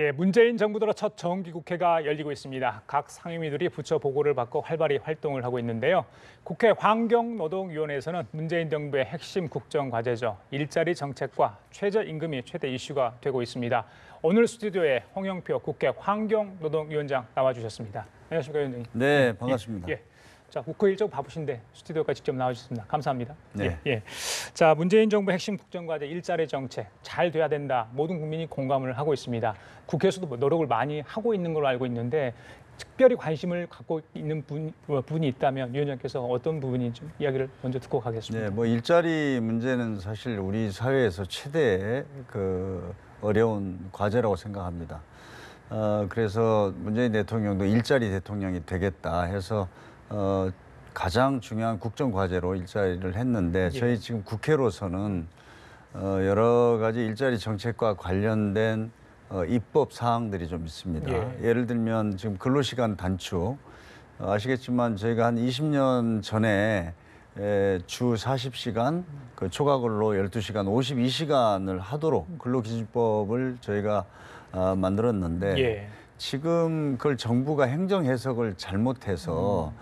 예, 문재인 정부 들어 첫 정기국회가 열리고 있습니다. 각 상임위들이 부처 보고를 받고 활발히 활동을 하고 있는데요. 국회 환경노동위원회에서는 문재인 정부의 핵심 국정 과제죠. 일자리 정책과 최저임금이 최대 이슈가 되고 있습니다. 오늘 스튜디오에 홍영표 국회 환경노동위원장 나와주셨습니다. 안녕하십니까, 위원장님. 네, 반갑습니다. 예, 예. 자, 국회 일정 바쁘신데 스튜디오까지 직접 나와주셨습니다. 감사합니다. 네. 예, 예. 자, 문재인 정부 핵심 국정과제 일자리 정책 잘 돼야 된다. 모든 국민이 공감을 하고 있습니다. 국회에서도 뭐 노력을 많이 하고 있는 걸로 알고 있는데 특별히 관심을 갖고 있는 분, 어, 분이 있다면 위원장께서 어떤 부분이 좀 이야기를 먼저 듣고 가겠습니다. 네, 뭐 일자리 문제는 사실 우리 사회에서 최대의 그 어려운 과제라고 생각합니다. 어, 그래서 문재인 대통령도 일자리 대통령이 되겠다 해서 어, 가장 중요한 국정 과제로 일자리를 했는데 예. 저희 지금 국회로서는 어, 여러 가지 일자리 정책과 관련된 어, 입법 사항들이 좀 있습니다. 예. 예를 들면 지금 근로시간 단축 어, 아시겠지만 저희가 한 20년 전에 에, 주 40시간 그 초과 근로 12시간 52시간을 하도록 근로기준법을 저희가 아, 만들었는데 예. 지금 그걸 정부가 행정 해석을 잘못해서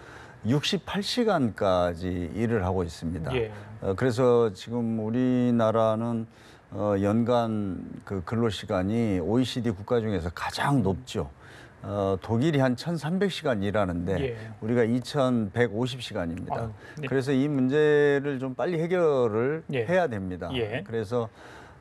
68시간까지 일을 하고 있습니다. 예. 어, 그래서 지금 우리나라는 어, 연간 그 근로 시간이 OECD 국가 중에서 가장 높죠. 어, 독일이 한 1,300시간 일하는데 예. 우리가 2,150시간입니다. 아유, 네. 그래서 이 문제를 좀 빨리 해결을 예. 해야 됩니다. 예. 그래서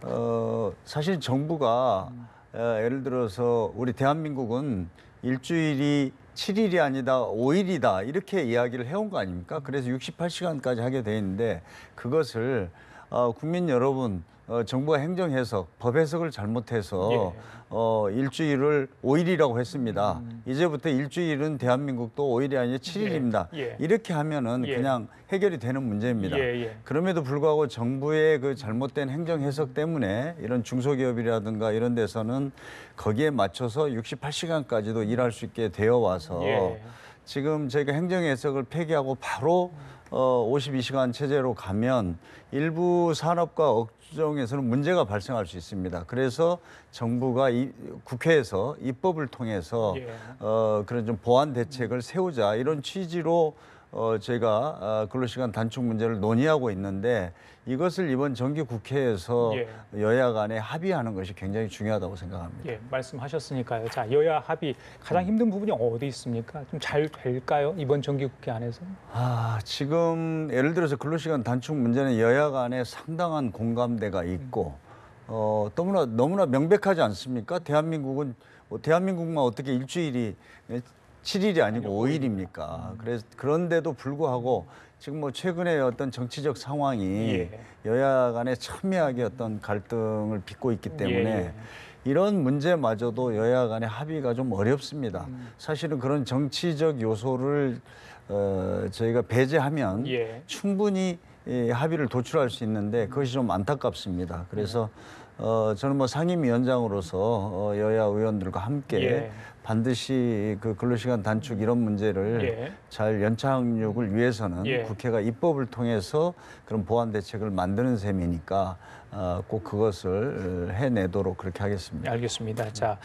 어, 사실 정부가 어, 예를 들어서 우리 대한민국은 일주일이 7일이 아니다 5일이다 이렇게 이야기를 해온 거 아닙니까? 그래서 68시간까지 하게 돼 있는데 그것을 어, 국민 여러분 어, 정부가 행정 해석, 법 해석을 잘못해서 예. 어, 일주일을 5일이라고 했습니다. 이제부터 일주일은 대한민국도 5일이 아니라 7일입니다. 음. 예. 이렇게 하면은 예. 그냥 해결이 되는 문제입니다. 예, 예. 그럼에도 불구하고 정부의 그 잘못된 행정 해석 때문에 이런 중소기업이라든가 이런 데서는 거기에 맞춰서 68시간까지도 일할 수 있게 되어 와서 예. 지금 저희가 행정 해석을 폐기하고 바로 어 52시간 체제로 가면 일부 산업과 업종에서는 문제가 발생할 수 있습니다. 그래서 정부가 이, 국회에서 입법을 통해서 예. 어 그런 좀 보완 대책을 세우자 이런 취지로 어 저희가 아, 근로시간 단축 문제를 논의하고 있는데 이것을 이번 정기 국회에서 예. 여야 간에 합의하는 것이 굉장히 중요하다고 생각합니다. 예, 말씀하셨으니까요. 자, 여야 합의 가장 힘든 부분이 어디 있습니까? 좀 잘 될까요? 이번 정기 국회 안에서? 아, 지금 예를 들어서 근로시간 단축 문제는 여야 간에 상당한 공감대가 있고 어, 너무나 너무나 명백하지 않습니까? 대한민국은 뭐 대한민국만 어떻게 일주일이 7일이 아니고 5일입니까? 그래서 그런데도 불구하고 지금 뭐 최근에 어떤 정치적 상황이 예. 여야 간에 첨예하게 어떤 갈등을 빚고 있기 때문에 예. 이런 문제마저도 여야 간의 합의가 좀 어렵습니다. 음. 사실은 그런 정치적 요소를 어, 저희가 배제하면 예. 충분히 이 합의를 도출할 수 있는데 그것이 좀 안타깝습니다. 그래서 어, 저는 뭐 상임위원장으로서 어, 여야 의원들과 함께 예. 반드시 그 근로시간 단축 이런 문제를 예. 잘 연착륙을 위해서는 예. 국회가 입법을 통해서 그런 보완 대책을 만드는 셈이니까 어, 꼭 그것을 해내도록 그렇게 하겠습니다. 알겠습니다. 자,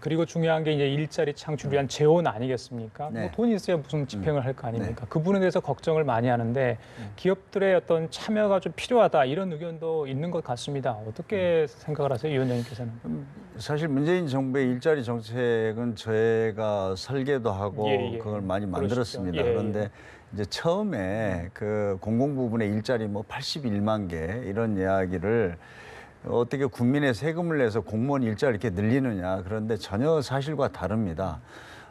그리고 중요한 게 이제 일자리 창출 위한 재원 아니겠습니까? 네. 뭐 돈이 있어야 무슨 집행을 할 거 아닙니까? 그 부분에 대해서 걱정을 많이 하는데 기업들의 어떤 참여가 좀 필요하다 이런 의견도 있는 것 같습니다. 어떻게 생각을 하세요, 위원장님께서는? 사실 문재인 정부의 일자리 정책은 저희가 설계도 하고 예, 예. 그걸 많이. 만들었습니다. 예, 그런데 이제 처음에 그 공공 부분의 일자리 뭐 81만 개 이런 이야기를 어떻게 국민의 세금을 내서 공무원 일자리 이렇게 늘리느냐 그런데 전혀 사실과 다릅니다.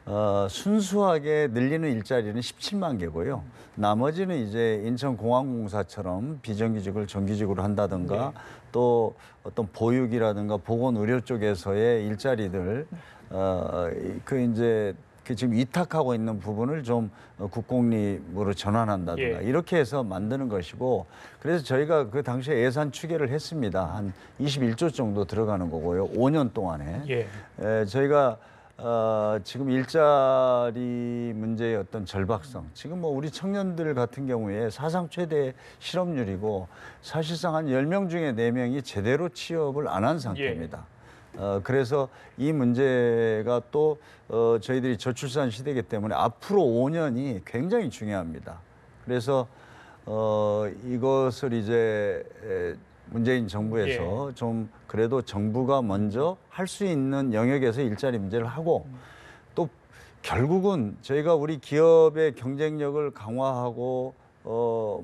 어, 순수하게 늘리는 일자리는 17만 개고요. 나머지는 이제 인천공항공사처럼 비정규직을 정규직으로 한다든가 또 어떤 보육이라든가 보건의료 쪽에서의 일자리들 어, 그 이제 그 지금 위탁하고 있는 부분을 좀 어, 국공립으로 전환한다든가 예. 이렇게 해서 만드는 것이고 그래서 저희가 그 당시에 예산 추계를 했습니다. 한 21조 정도 들어가는 거고요. 5년 동안에. 예. 에, 저희가 어, 지금 일자리 문제의 어떤 절박성, 지금 뭐 우리 청년들 같은 경우에 사상 최대 실업률이고 사실상 한 10명 중에 4명이 제대로 취업을 안 한 상태입니다. 어, 그래서 이 문제가 또 어, 저희들이 저출산 시대이기 때문에 앞으로 5년이 굉장히 중요합니다. 그래서 어, 이것을 이제 에, 문재인 정부에서 좀 그래도 정부가 먼저 할 수 있는 영역에서 일자리 문제를 하고 또 결국은 저희가 우리 기업의 경쟁력을 강화하고 어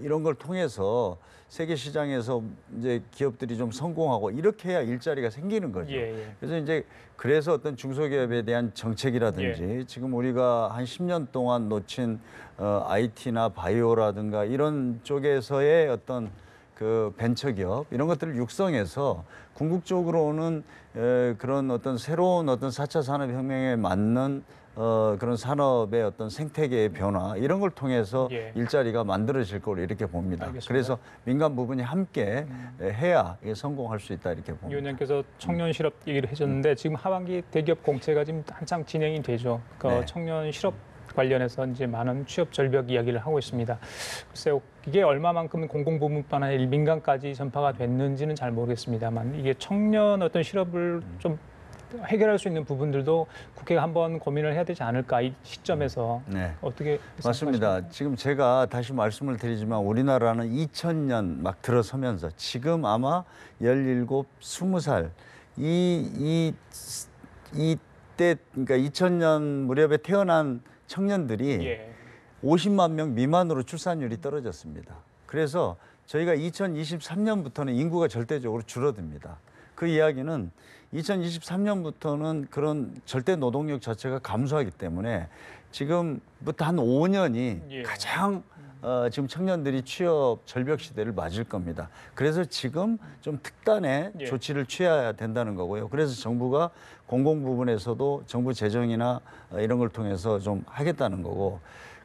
이런 걸 통해서 세계 시장에서 이제 기업들이 좀 성공하고 이렇게 해야 일자리가 생기는 거죠. 예, 예. 그래서 이제 그래서 어떤 중소기업에 대한 정책이라든지 예. 지금 우리가 한 10년 동안 놓친 어, IT나 바이오라든가 이런 쪽에서의 어떤 그 벤처기업 이런 것들을 육성해서 궁극적으로는 에, 그런 어떤 새로운 어떤 4차 산업혁명에 맞는 어, 그런 산업의 어떤 생태계의 변화 이런 걸 통해서 예. 일자리가 만들어질 거로 이렇게 봅니다. 알겠습니다. 그래서 민간 부분이 함께 에, 해야 성공할 수 있다 이렇게 이 봅니다. 의원님께서 청년 실업 얘기를 해줬는데 지금 하반기 대기업 공채가 지금 한창 진행이 되죠. 그 네. 청년 실업 관련해서 이제 많은 취업 절벽 이야기를 하고 있습니다. 글쎄요, 이게 얼마만큼 공공부문뿐 아니라 민간까지 전파가 됐는지는 잘 모르겠습니다만 이게 청년 어떤 실업을 좀 해결할 수 있는 부분들도 국회가 한번 고민을 해야 되지 않을까 이 시점에서 네. 어떻게 맞습니다. 지금 제가 다시 말씀을 드리지만 우리나라는 2000년 막 들어서면서 지금 아마 17, 20살 이, 이, 이 때 그러니까 2000년 무렵에 태어난 청년들이 예. 50만 명 미만으로 출산율이 떨어졌습니다. 그래서 저희가 2023년부터는 인구가 절대적으로 줄어듭니다. 그 이야기는 2023년부터는 그런 절대 노동력 자체가 감소하기 때문에 지금부터 한 5년이 예. 가장 어, 지금 청년들이 취업 절벽 시대를 맞을 겁니다. 그래서 지금 좀 특단의 예. 조치를 취해야 된다는 거고요. 그래서 정부가 공공 부분에서도 정부 재정이나 어, 이런 걸 통해서 좀 하겠다는 거고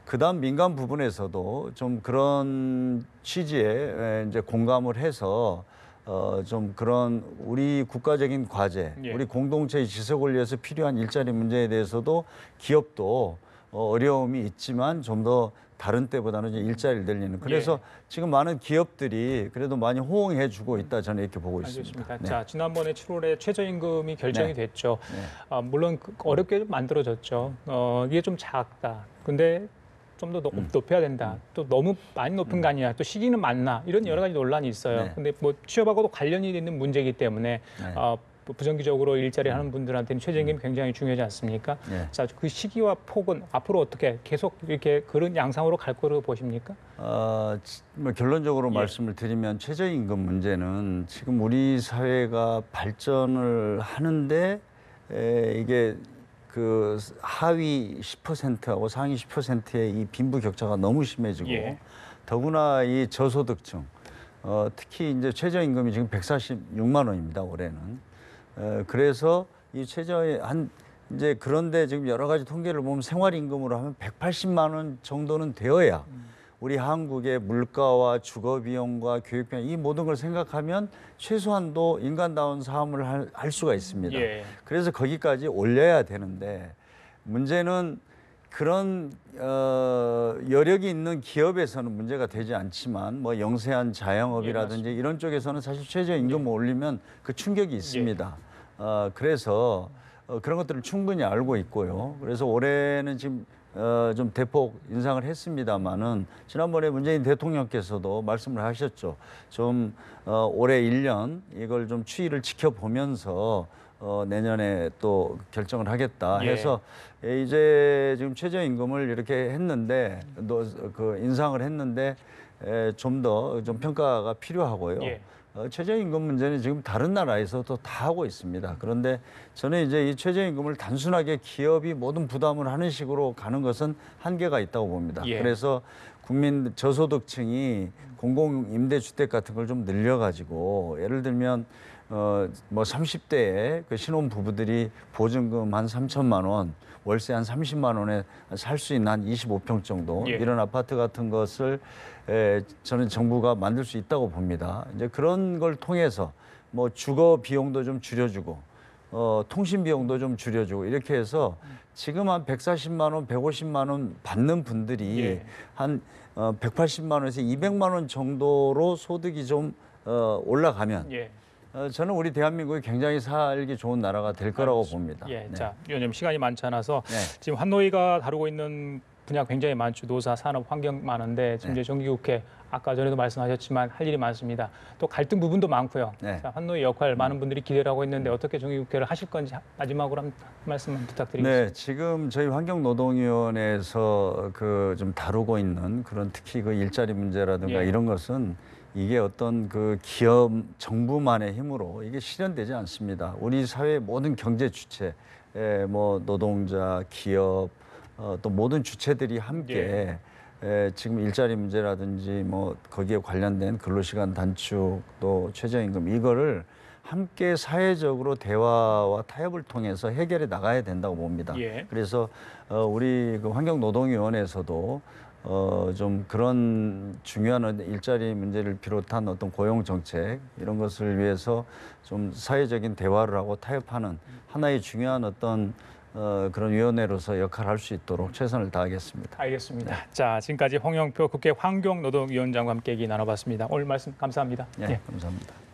그다음 민간 부분에서도 좀 그런 취지에 에, 이제 공감을 해서 어, 좀 그런 우리 국가적인 과제, 예. 우리 공동체의 지속을 위해서 필요한 일자리 문제에 대해서도 기업도 어, 어려움이 있지만 좀 더 다른 때보다는 이제 일자리를 늘리는. 그래서 예. 지금 많은 기업들이 그래도 많이 호응해 주고 있다 저는 이렇게 보고 있습니다. 알겠습니다. 네. 자, 지난번에 7월에 최저임금이 결정이 네. 됐죠. 네. 아, 물론 그- 어렵게 좀 만들어졌죠. 어, 이게 좀 작다. 근데 좀더 음. 높여야 된다. 또 너무 많이 높은 거 아니야. 또 시기는 맞나. 이런 여러 가지 논란이 있어요. 네. 근데 뭐 취업하고도 관련이 있는 문제이기 때문에 네. 어, 뭐 부정기적으로 일자리 하는 분들한테는 최저임금이 굉장히 중요하지 않습니까? 네. 자, 그 시기와 폭은 앞으로 어떻게 계속 이렇게 그런 양상으로 갈 거로 보십니까? 어, 지- 뭐 결론적으로 예. 말씀을 드리면 최저임금 문제는 지금 우리 사회가 발전을 하는데 에, 이게 그 하위 10%하고 상위 10%의 이 빈부 격차가 너무 심해지고 예. 더구나 이 저소득층 어, 특히 이제 최저임금이 지금 146만 원입니다 올해는 에, 그래서 이 최저의 한 이제 그런데 지금 여러 가지 통계를 보면 생활임금으로 하면 180만 원 정도는 되어야 우리 한국의 물가와 주거 비용과 교육 비용 이 모든 걸 생각하면 최소한도 인간다운 삶을 할, 할 수가 있습니다. 예. 그래서 거기까지 올려야 되는데 문제는 그런 어, 여력이 있는 기업에서는 문제가 되지 않지만 뭐 영세한 자영업이라든지 이런 쪽에서는 사실 최저임금 올리면 그 충격이 있습니다. 어, 그래서 어, 그런 것들을 충분히 알고 있고요. 그래서 올해는 지금 어, 좀 대폭 인상을 했습니다마는 지난번에 문재인 대통령께서도 말씀을 하셨죠. 좀 어, 올해 1년 이걸 좀 추이를 지켜보면서 어, 내년에 또 결정을 하겠다 예. 해서 예, 이제 지금 최저임금을 이렇게 했는데 또그 인상을 했는데 좀더좀 평가가 필요하고요. 예. 어, 최저임금 문제는 지금 다른 나라에서도 다 하고 있습니다. 그런데 저는 이제 이 최저임금을 단순하게 기업이 모든 부담을 하는 식으로 가는 것은 한계가 있다고 봅니다. 예. 그래서 국민 저소득층이 공공 임대주택 같은 걸 좀 늘려가지고 예를 들면 어 뭐 30대에 그 신혼 부부들이 보증금 한 3천만 원, 월세 한 30만 원에 살 수 있는 한 25평 정도 예. 이런 아파트 같은 것을 에, 저는 정부가 만들 수 있다고 봅니다. 이제 그런 걸 통해서 뭐 주거 비용도 좀 줄여주고 어, 통신 비용도 좀 줄여주고 이렇게 해서 지금 한 140만 원, 150만 원 받는 분들이 예. 한 어, 180만 원에서 200만 원 정도로 소득이 좀 어, 올라가면 예. 어, 저는 우리 대한민국이 굉장히 살기 좋은 나라가 될 거라고 봅니다. 예, 네. 자, 위원님 시간이 많지 않아서 네. 지금 환노위가 다루고 있는 분야 굉장히 많죠. 노사, 산업, 환경 많은데 지금 네. 이제 정기국회 아까 전에도 말씀하셨지만 할 일이 많습니다. 또 갈등 부분도 많고요. 네. 자, 환노위 역할 많은 분들이 기대를 하고 있는데 어떻게 정기국회를 하실 건지 마지막으로 한 말씀만 부탁드리겠습니다. 네, 지금 저희 환경노동위원회에서 그 좀 다루고 있는 그런 특히 그 일자리 문제라든가 예. 이런 것은 이게 어떤 그 기업 정부만의 힘으로 이게 실현되지 않습니다. 우리 사회 모든 경제 주체, 에, 뭐 노동자, 기업, 어, 또 모든 주체들이 함께 에, 지금 일자리 문제라든지 뭐 거기에 관련된 근로시간 단축 또 최저임금 이거를 함께 사회적으로 대화와 타협을 통해서 해결해 나가야 된다고 봅니다. 예. 그래서 어, 우리 그 환경노동위원회에서도 어, 좀 그런 중요한 일자리 문제를 비롯한 어떤 고용 정책 이런 것을 위해서 좀 사회적인 대화를 하고 타협하는 하나의 중요한 어떤 어, 그런 위원회로서 역할을 할 수 있도록 최선을 다하겠습니다. 알겠습니다. 자, 지금까지 홍영표 국회 환경노동위원장과 함께 얘기 나눠봤습니다. 오늘 말씀 감사합니다. 네, 예. 감사합니다.